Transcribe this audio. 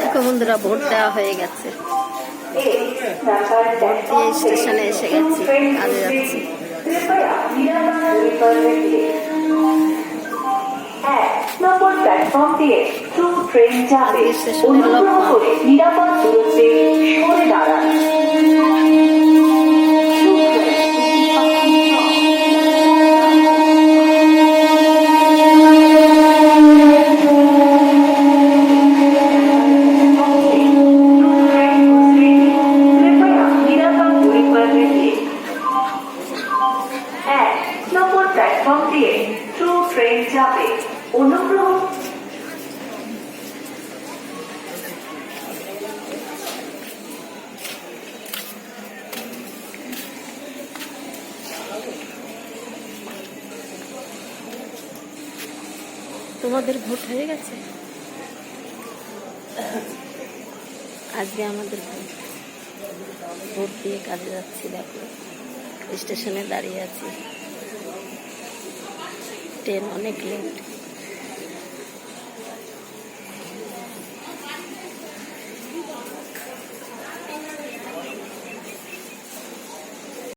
দেখো বন্ধুরা ভোট দেওয়া হয়ে গেছে স্টেশনে এসে গেছি, কাজে যাচ্ছি। প্ল্যাটফর্ম দিয়ে নিরাপদ দূরত্বে এক নম্বর প্ল্যাটফর্ম দিয়ে ট্রু ট্রেন যাবে। অনুগ্রহ। তোমাদের ভোট হয়ে গেছে? আজকে আমাদের ভোট। ভোট দিয়ে কাজে যাচ্ছি, দেখো। স্টেশনে দাঁড়িয়ে আছি। ট্রেন অনেক লেট